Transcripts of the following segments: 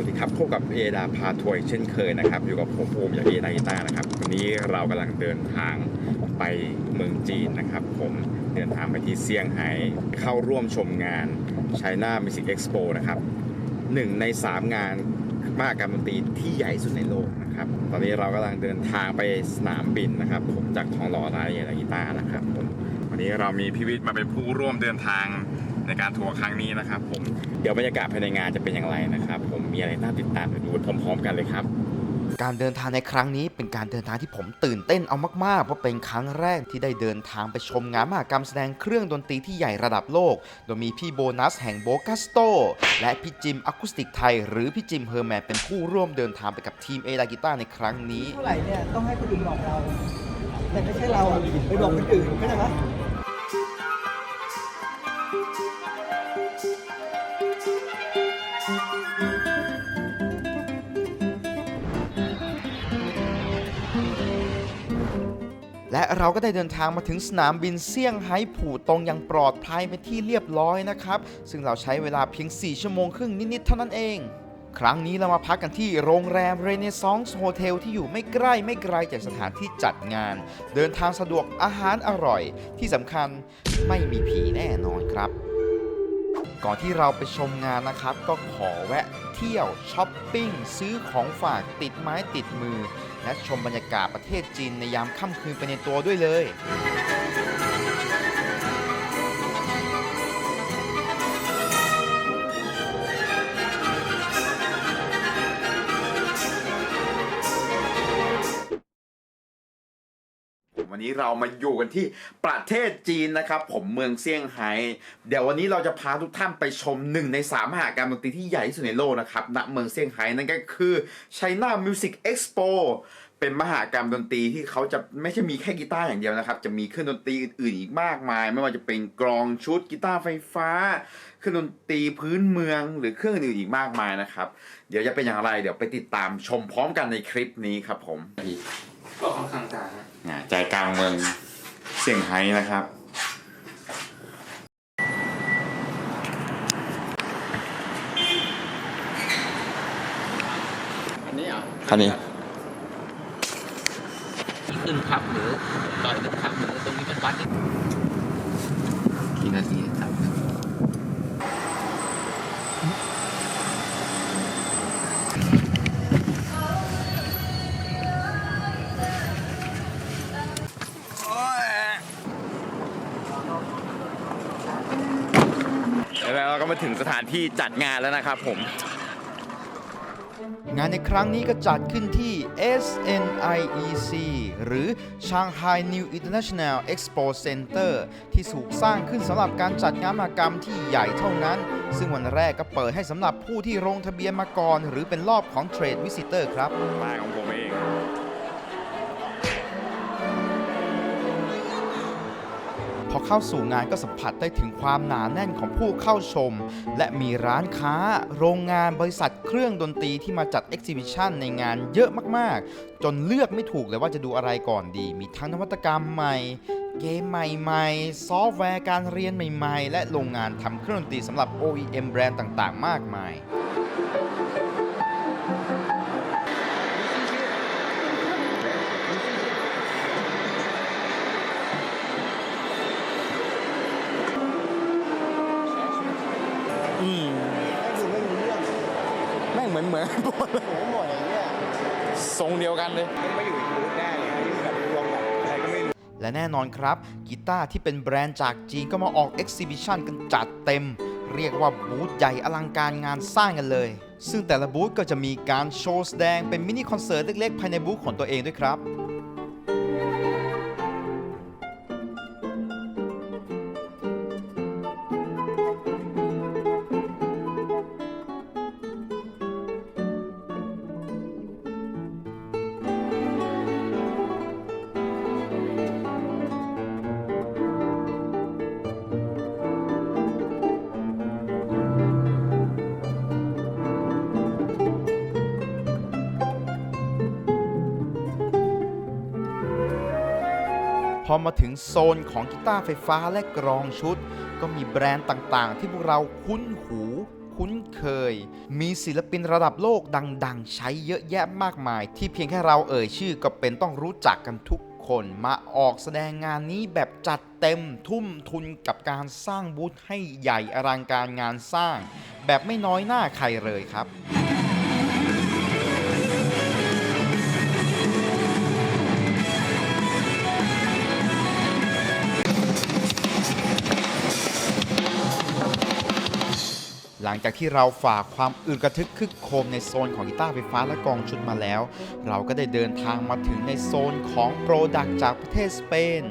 วัสดีครับพบกับเอดาพาทัวร์เช่นเคยนะครับ อยู่กับผมภูมิจากเอดากีตานะครับวันนี้เรากำลังเดินทางไปเมืองจีนนะครับ ผมเดินทางไปที่เซี่ยงไฮ้เข้าร่วมชมงาน China Music Expo นะครับหนึ่งในสามงานมหกรรมดนตรีที่ใหญ่สุดในโลกนะครับ ตอนนี้เรากำลังเดินทางไปสนามบินนะครับ ผมจากทองหล่อร้านเอดากีตาร์นะครับผมวันนี้เรามีพิวิทมาเป็นผู้ร่วมเดินทางในการทัวร์ครั้งนี้นะครับ ผมเดี๋ยวบรรยากาศภายในงานจะเป็นอย่างไรนะครับผม อะไรน่าติดตามไปดูพร้อมๆ กันเลยครับ การเดินทางในครั้งนี้เป็นการเดินทางที่ผมตื่นเต้นเอามากๆ เพราะเป็นครั้งแรกที่ได้เดินทางไปชมงานมหกรรมแสดงเครื่องดนตรีที่ใหญ่ระดับโลก โดยมีพี่โบนัสแห่งโบกัสโต และพี่จิมอะคูสติกไทย หรือพี่จิมเฮอร์แมนเป็นผู้ร่วมเดินทางไปกับทีมเอลากิต้าในครั้งนี้ เท่าไหร่เนี่ยต้องให้คนอื่นบอกเรา แต่ไม่ใช่เราอะไปบอกคนอื่นเข้าใจไห และเราก็ได้เดินทางมาถึงสนามบินเซี่ยงไฮ้ผู่ตงอย่างปลอดภัยเป็นที่เรียบร้อยนะครับ ซึ่งเราใช้เวลาเพียง 4 ชั่วโมงครึ่งนิด ๆ เท่านั้นเอง ครั้งนี้เรามาพักกันที่โรงแรมเรเนซองส์โฮเทลที่อยู่ไม่ใกล้ไม่ไกลจากสถานที่จัดงาน เดินทางสะดวกอาหารอร่อยที่สำคัญไม่มีผีแน่นอนครับ ก่อนที่เราไปชมงานนะครับ ก็ขอแวะเที่ยวช้อปปิ้งซื้อของฝากติดไม้ติดมือ และชมบรรยากาศประเทศจีนในยามค่ำคืนไปในตัวด้วยเลย วันนี้เรามาอยู่กันที่ประเทศจีนนะครับ ผมเมืองเซี่ยงไฮ้เดี๋ยววันนี้เราจะพาทุกท่านไปชมหนึ่งในสามมหากรรมดนตรีที่ใหญ่ที่สุดในโลกนะครับณเมืองเซี่ยงไฮ้นั่นก็คือ China Music Expo เป็นมหากรรมดนตรีที่เขาจะไม่ใช่มีแค่กีตาร์อย่างเดียวนะครับ จะมีเครื่องดนตรีอื่นๆอีกมากมาย ไม่ว่าจะเป็นกลองชุดกีตาร์ไฟฟ้า เครื่องดนตรีพื้นเมืองหรือเครื่องอื่นอีกมากมายนะครับ เดี๋ยวจะเป็นอย่างไรเดี๋ยวไปติดตามชมพร้อมกันในคลิปนี้ครับผมก็ค่อนข้างต่างนะอ่า ใจกลางเมืองเซี่ยงไฮ้นะครับ อันนี้อะคันนี้ ขึ้นครับหรือต่อยขึ้นครับหรือตรงนี้เป็นวัดนี่กี่นาที แล้วเราก็มาถึงสถานที่จัดงานแล้วนะครับผม งานในครั้งนี้ก็จัดขึ้นที่ SNIEC หรือ Shanghai New International Expo Center ที่ถูกสร้างขึ้นสำหรับการจัดงานมหกรรมที่ใหญ่เท่านั้น ซึ่งวันแรกก็เปิดให้สำหรับผู้ที่ลงทะเบียนมาก่อน หรือเป็นรอบของ Trade Visitor ครับบ้านของผมเอง อเข้าสู่งานก็สัมผัสได้ถึงความหนาแน่นของผู้เข้าชม และมีร้านค้า โรงงานบริษัทเครื่องดนตรีที่มาจัดเอ็กซิบิชันในงานเยอะมากๆ จนเลือกไม่ถูกเลยว่าจะดูอะไรก่อนดี มีทั้งนวัตกรรมใหม่เกมใหม่ๆ ซอฟต์แวร์การเรียนใหม่ๆ และโรงงานทำเครื่องดนตรีสำหรับ OEM แบรนด์ต่างๆ มากมาย เหมือนเหมือนโอ้หมดอย่างเงี้ยทรงเดียวกันเลยไม่อยู่ในรูปแน่เลยที่แบบรวมแบบอะไรก็ไม่รู้และแน่นอนครับ กีตาร์ที่เป็นแบรนด์จากจีนก็มาออกเอ็กซิบิชันกันจัดเต็ม เรียกว่าบูธใหญ่อลังการงานสร้างกันเลย ซึ่งแต่ละบูธก็จะมีการโชว์แสดงเป็นมินิคอนเสิร์ตเล็กๆ ภายในบูธของตัวเองด้วยครับ อมาถึงโซนของกีตาร์ไฟฟ้าและกรองชุด ก็มีแบรนด์ต่างๆ ที่พวกเราคุ้นหูคคุ้นเคย มีศิลปินระดับโลกดัง ๆ ใช้เยอะแยะมากมาย ที่เพียงแค่เราเอ่ยชื่อก็เป็นต้องรู้จักกันทุกคนมาออกแสดงงานนี้แบบจัดเต็มทุ่มทุนกับการสร้างบูธให้ใหญ่อลังการงานสร้าง แบบไม่น้อยหน้าใครเลยครับ จากที่เราฝากความอื่นกระทึกคึกโครมในโซนของกีตาร์ไฟฟ้าและกองชุดมาแล้ว เราก็ได้เดินทางมาถึงในโซนของโปรดักจากประเทศสเปน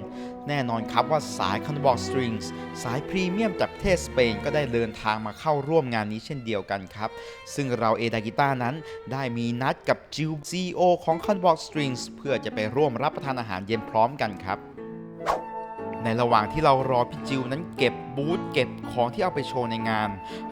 แน่นอนครับว่าสายคันบอกสตริงส์สายพรีเมียมจากประเทศสเปนก็ได้เดินทางมาเข้าร่วมงานนี้เช่นเดียวกันครับ ซึ่งเราเอดากิต้านั้นได้มีนัดกับจิวซีโอของคันบอกสตริงส์เพื่อจะไปร่วมรับประทานอาหารเย็นพร้อมกันครับ ในระหว่างที่เรารอพี่จิวนั้นเก็บบูธเก็บของที่เอาไปโชว์ในงาน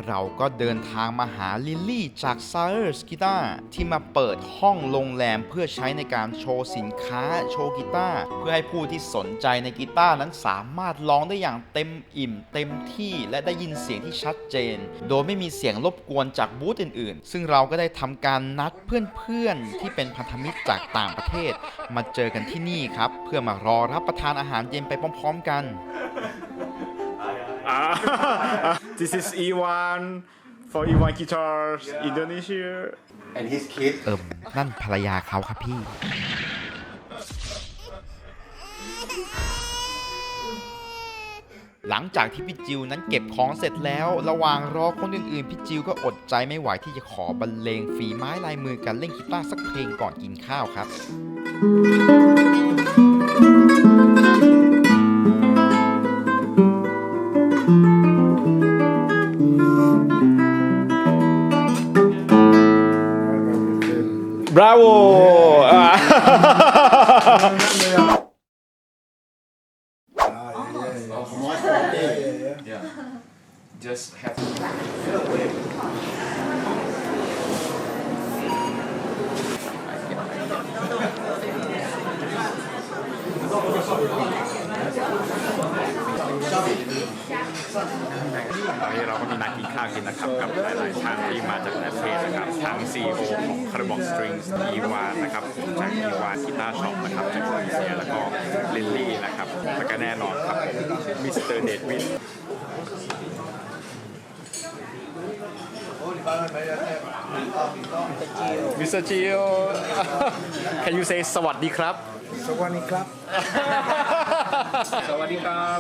เราก็เดินทางมาหาลิลลี่จาก s i r s g u i t a r ที่มาเปิดห้องโรงแรมเพื่อใช้ในการโชว์สินค้าโชว์กีตาร์เพื่อให้ผู้ที่สนใจในกีตาร์นั้นสามารถร้องได้อย่างเต็มอิ่ม เต็มที่และได้ยินเสียงที่ชัดเจน โดยไม่มีเสียงรบกวนจากบูธอื่นๆ ซึ่งเราก็ได้ทำการนัดเพื่อนๆที่เป็นพันธมิตรจากต่างประเทศ มาเจอกันที่นี่ครับเพื่อมารอรับประทานอาหารเย็นไปพร้อมๆกัน Ah, this is Iwan for Iwan Guitars Indonesia เอิมนั่นภรรยาเขาครับพี่ หลังจากที่พี่จิวนั้นเก็บของเสร็จแล้ว ระหว่างรอคนอื่นๆ พี่จิวก็อดใจไม่ไหวที่จะขอบรรเลงฝีไม้ลายมือกันเล่นกีตาร์สักเพลงก่อนกินข้าวครับ Bravo! อร์เดวิดมิสเตอร์จิโอ Can you say สวัสดีครับ สวัสดีครับ สวัสดีครับ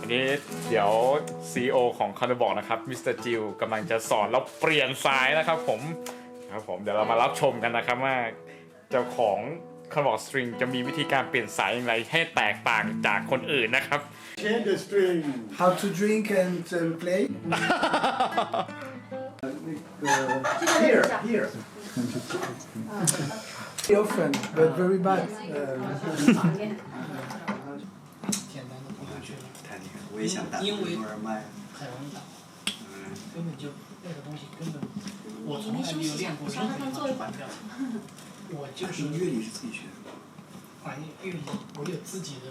อันนี้เดี๋ยว CEO ของคาร์บอกนะครับ มิสเตอร์จิวกำลังจะสอนเราเปลี่ยนสายนะครับผม ครับผมเดี๋ยวเรามารับชมกันนะครับว่าเจ้าของคาร์บอกสตริงจะมีวิธีการเปลี่ยนสายอย่างไรให้แตกต่างจากคนอื่นนะครับ Change the string. How to drink and um, play Here, here. Very often but very bad uh, 太厉害了，我也想打因为摩尔麦。很容易打，根本就那个东西根本， 我从来没有练过任何一种反调，我就是是乐理是自己学的？反正乐理我有自己的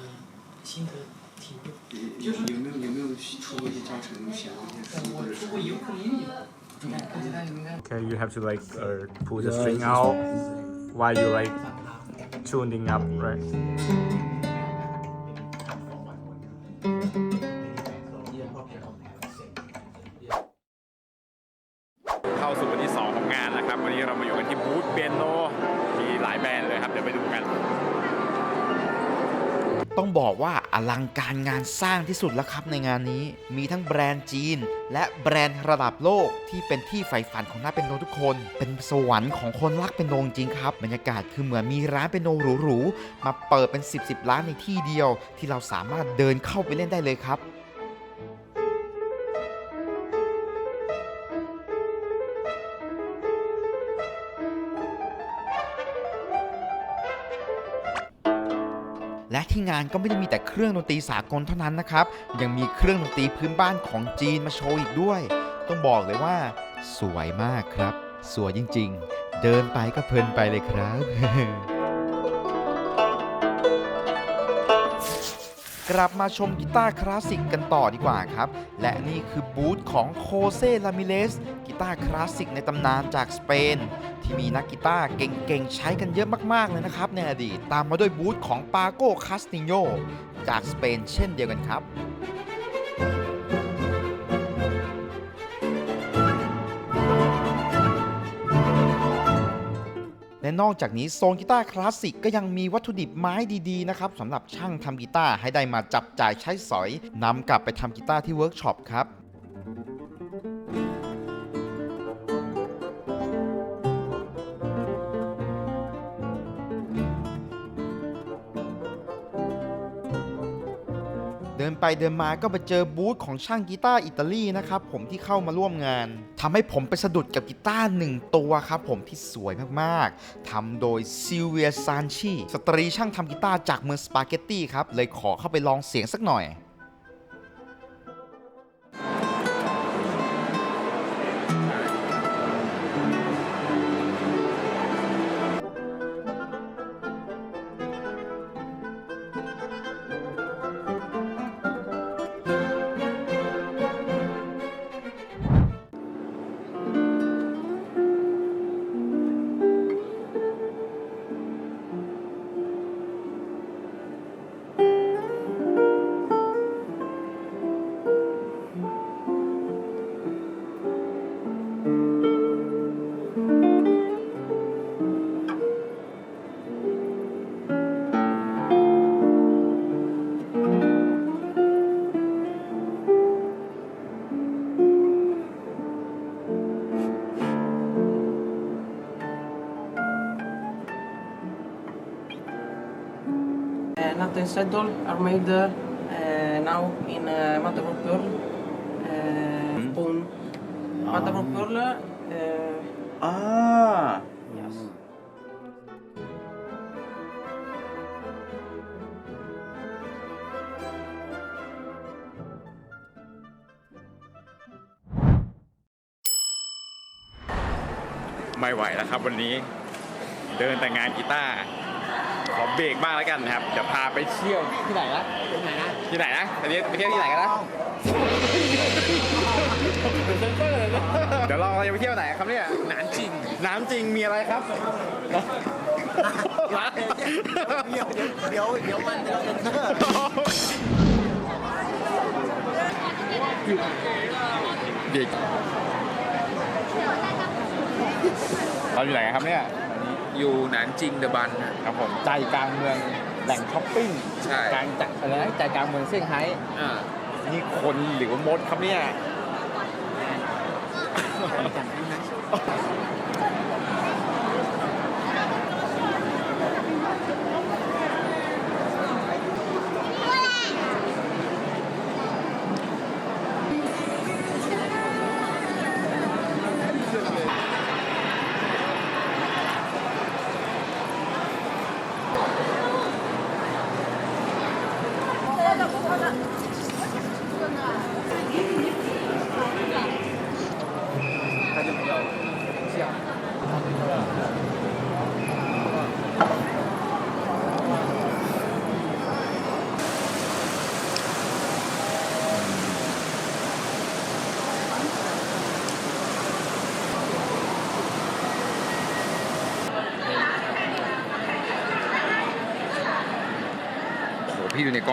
心得体会，有有没有有没有出过一些教程，写过一些书或者是我出过尤克里里的，你看看起来应该 Okay you have to like uh, pull the string out while you like。tuning up right ลังการงานสร้างที่สุดแล้วครับในงานนี้ มีทั้งแบรนด์จีน และแบรนด์ระดับโลกที่เป็นที่ใฝ่ฝันของนักเป็นโนทุกคน เป็นสวรรค์ของคนรักเป็นโนจริงครับบรรยากาศคือเหมือนมีร้านเป็นโนหรูๆมาเปิดเป็น 10บสร้านในที่เดียว ที่เราสามารถเดินเข้าไปเล่นได้เลยครับ ที่งานก็ไม่ได้มีแต่เครื่องดนตรีสากลเท่านั้นนะครับ ยังมีเครื่องดนตรีพื้นบ้านของจีนมาโชว์อีกด้วย ต้องบอกเลยว่า สวยมากครับ สวยจริง ๆ เดินไปก็เพลินไปเลยครับกลับมาชมกีตาร์คลาสสิกกันต่อดีกว่าครับ และนี่คือบูธของโคเซลามิเลส ตาร์คลาสสิกในตำนานจากสเปน ที่มีนักกีตาร์เก่งๆ ใช้กันเยอะมากๆเลยนะครับ ในอดีตตามมาด้วยบูธของปาโกคาสติโยจากสเปนเช่นเดียวกันครับและนอกจากนี้โซนกีตาร์คลาสสิกก็ยังมีวัตถุดิบไม้ดีๆนะครับสำหรับช่างทำกีตาร์ให้ได้มาจับจ่ายใช้สอยนำกลับไปทำกีตาร์ที่เวิร์กช็อปครับ เดินไปเดินมาก็ไปเจอบูธของช่างกีตาร์อิตาลีนะครับผมที่เข้ามาร่วมงานทำให้ผมไปสะดุดกับกีตาร์หนึ่งตัวครับผมที่สวยมากๆทำโดยซิลเวียซานชีสตรีช่างทำกีตาร์จากเมืองสปาเกตตี้ครับเลยขอเข้าไปลองเสียงสักหน่อย and saddle are made uh, now in uh, mother of pearl. Uh, bone. Mother of pearl. Uh, อ่า yes. ไม่ไหวแล้วครับวันนี้ เดินแต่งานกีตาร์ ขอเบรกบ้างแล้วกันนะครับเดี๋ยวพาไปเที่ยวที่ไหนนะที่ไหนนะที่ไหนนะไปเที่ยวไปเที่ยวที่ไหนกันนะเดี๋ยวเราจะไปเที่ยวไหนครับเนี่ยน้ำจริงน้ำจริงมีอะไรครับเดี๋ยวเดี๋ยวเดี๋ยวมันเดี๋ยวเด็กเราอยู่ไหนกันครับเนี่ย อยู่หนานจริงเดอะบันครับผมใจกลางเมืองแหล่งช้อปปิ้งใช่กลางจักอะไรนะใจกลางเมืองเซี่ยงไฮ้อ่านี่คนหรือว่ามดครับเนี่ย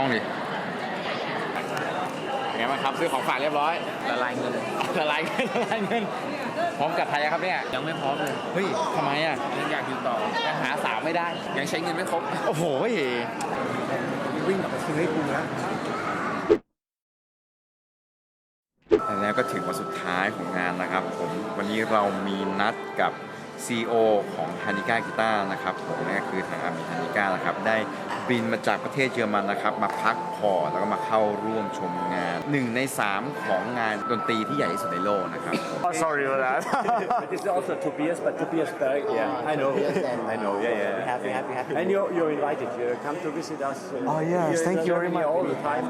องดิเป็นไงบ้างครับซื้อของฝากเรียบร้อย ละลายเงินละลายเงินละลายเงินพร้อมกับไทยครับเนี่ย ยังไม่พร้อมเลยเฮ้ยทำไมอะยังอยากอยู่ต่อยังหาสาวไม่ได้ ยังใช้เงินไม่ครบ โอ้โหวิ่งกลับไปซื้อให้กูแล้วแล้วก็ถึงวันสุดท้ายของงานนะครับผมวันนี้เรามีนัดกับ CEO ของฮานิก้ากีตาร์นะครับผมนั่นก็คือทางอามิฮานิก้านะครับได้บินมาจากประเทศเยอรมันนะครับ มาพักผ่อนแล้วก็มาเข้าร่วมชมงานหนึ่งในสามของงานดนตรีที่ใหญ่ที่สุดในโลกนะครับผม Sorry for that. This is also Tobias, but Tobias Berg. Yeah, I know. I know. Yeah, yeah. happy happy happy And you're, you're invited. You come to visit us. uh, Oh, yes, here in thank you very Germany much. All the time.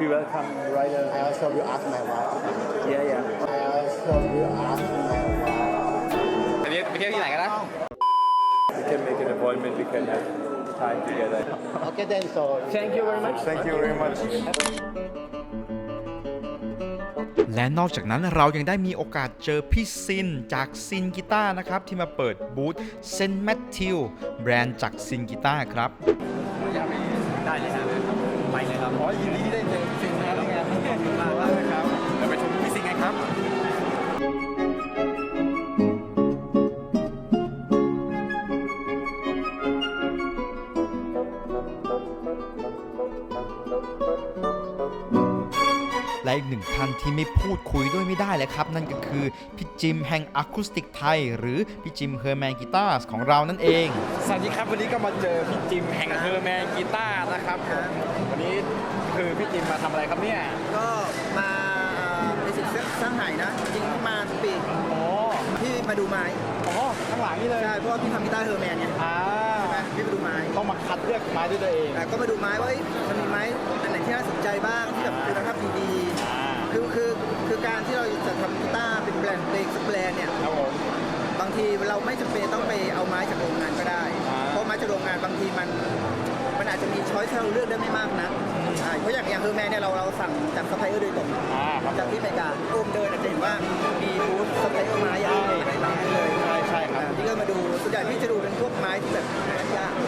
Be welcome, right? I Uh, also will ask my wife yeah, yeah. I also will ask my wife อันนี้ไป เที่ยวที่ไหนกันนะ We can make an appointment. We can have time together. Okay then, so Thank you very much. Thank you very much และนอกจากนั้นเรายังได้มีโอกาสเจอพี่ซินจากซินกีตาร์นะครับ ที่มาเปิดบูธเซนแมทธิวแบรนด์จากซินกีตาร์ครับ ได้เลยครับ อีกหนึ่งท่านที่ไม่พูดคุยด้วยไม่ได้เลยครับ นั่นก็คือพี่จิมแห่งอะคูสติกไทย หรือพี่จิมเฮอร์แมนกีตาร์ของเรานั่นเอง สวัสดีครับวันนี้ก็มาเจอพี่จิมแห่งเฮอร์แมนกีตาร์นะครับผมวันนี้คือพี่จิมมาทำอะไรครับเนี่ยก็มาในสิ่งสร้างหายนะจริงๆมาทุกปีอ๋อพี่มาดูไม้อ๋อข้างหลังนี่เลยใช่เพราะว่าพี่ทำกีตาร์เฮอร์แมนไง อ่า ไม้ด้วยตัวเองแต่ก็มาดูไม้ว่าเอ้ยมันมีไม้อันไหนที่น่าสนใจบ้างที่แบบคุณภาพดีอ่าๆคือคือคือการที่เราจะทำกีตาร์เป็นแบรนด์เพลงสักแบรนด์เนี่ย ครับผม บางทีเราไม่จำเป็นต้องไปเอาไม้จากโรงงานก็ได้ อ่า เพราะไม้จากโรงงานบางทีมัน มันอาจจะมีช้อยให้เราเลือกได้ไม่มากนะใช่เพราะอย่างอย่างเฮอร์แมนเนี่ยเราเราสั่งจากซัพพลายเออร์โดยตรงอ่าครับจากที่อเมริกาโอมเดินอาจจะเห็นว่ามีบูธซัพพลายเออร์ไม้ยาวในร้านเลยใช่ใช่ครับอ่าพี่ก็มาดูส่วนใหญ่พี่จะดูเป็นพวกไม้ที่แบบยากอ่า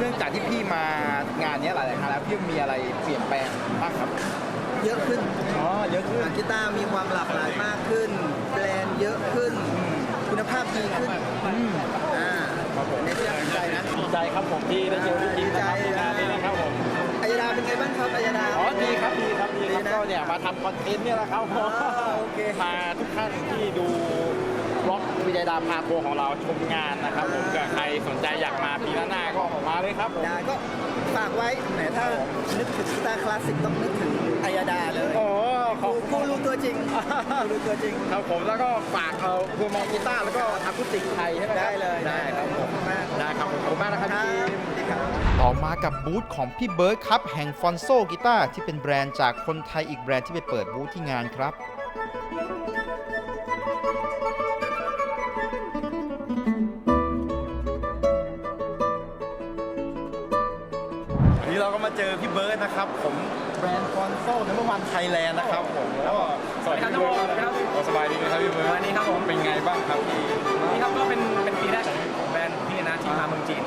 เนื่องจากที่พี่มางานเนี้ยหลายๆครั้งแล้วพี่มีอะไรเปลี่ยนแปลงบ้างครับเยอะขึ้นอ๋อเยอะขึ้นอ่ากีตาร์มีความหลากหลายมากขึ้นแบรนด์เยอะขึ้น คุณภาพดีขึ้นอ่าครับผมในที่น่าสนใจนะดีใจครับผมที่ได้เจอพี่จิมนะครับในงานนี้นะครับผมอัยดาเป็นไงบ้างครับอัยดา อ๋อดีครับดีครับดีครับนะก็เนี่ยมาทำคอนเทนต์เนี่ยแหละครับผมอ๋อโอเค พาทุกท่านที่ดูบ ล็อกวิจัยดาพาทัวร์ของเราชมงานนะครับผมเกิดใครสนใจอยากมาปีหน้าๆก็มาเลยครับผม ได้ก็ฝากไว้แหมถ้านึกถึงกีตาร์คลาสสิกต้องนึกถึงอัยดาเลยโอ้ขอบผู้คุณรู้ตัวจริงผู้รู้ตัวจริง ครับผมแล้วก็ฝากเอาคือมองกีตาร์แล้วก็อะคูสติกไทยใช่ไหมครับได้เลยได้ครับผมมาก ได้ครับผมขอบคุณมากนะครับครัพี่บจิมสวัสดีครับ ต่อมากับบูธของพี่เบิร์ดครับ แห่งฟอนโซกีตาร์ที่เป็นแบรนด์จากคนไทยอีกแบรนด์ที่ไปเปิดบูธที่งานครับ มาเจอพี่เบิร์ดนะครับ ผมแบรนด์ฟอนโซ่ในเมื่อวันไทยแลนด์นะครับผมแล้วก็สวัสดีครับพี่เบิร์ดครับสบายดีไหมครับพี่เบิร์ดสวัสดีครับผมเป็นไงบ้างครับพี่นี่ครับก็เป็นเป็นปีแรกของแบรนด์พี่นะที่มาเมืองจีน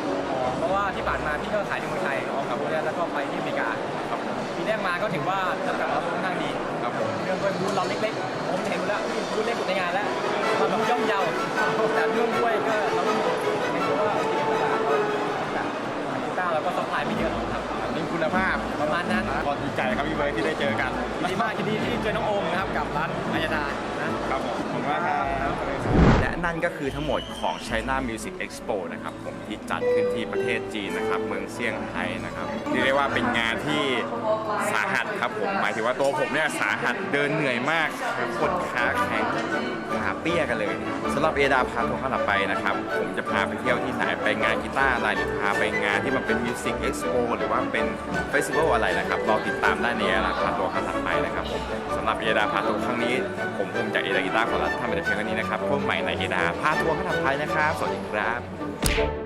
เพราะว่าที่ผ่านมาพี่ก็ขายที่เมืองไทยครับแล้วก็ไปที่อเมริกาครับปีแรกมาก็ถือว่ารับการตอบรับค่อนข้างดีครับผมเรื่องด้วยบูธเราเล็กๆผมเห็นแล้วพี่บูธเล็กสุดในงานแล้วมาแบบย่อมเยาแต่เรื่องด้วยก็เราต้องเห็นว่าที่ตลาดเรากีตาร์เราก็ซัพพลายไม่เยอะ ครับนี่คุณภาพประมาณนั้นก็ดีใจครับพี่เบิร์ดที่ได้เจอกันยินดีมากยินดีที่เจอน้องโอมนะครับกับร้านอายดานะครับผมขอบคุณมากครับและนั่นก็คือทั้งหมดของ China Music Expo นะครับผมที่จัดขึ้นที่ประเทศจีนนะครับ เมืองเซี่ยงไฮ้นะครับเรียกได้ว่าเป็นงานที่สาหัสครับผมหมายถึงว่าตัวผมเนี่ยสาหัสเดินเหนื่อยมากคนขาแข็งขาเปี้ยกันเลยสำหรับเอดาพาทัวร์ข้างหลังไปนะครับ ผมจะพาไปเที่ยวที่ไหนไปงานกีตาร์อะไรหรือพาไปงานที่มันเป็นมิวสิกเอ็กซ์โปหรือว่าเป็นเฟสติวัลอะไรนะครับรอติดตามได้ในเอดาพาทัวร์ข้างหลังไปนะครับผมสำหรับเอดาพาทัวร์ครั้งนี้ ผมภูมิใจเอดากีตาร์ขอลาท่านไปแต่เพียงเท่านี้นะครับพบใหม่ในเอดาพาทัวร์ข้างหลังไปนะครับ สวัสดีครับ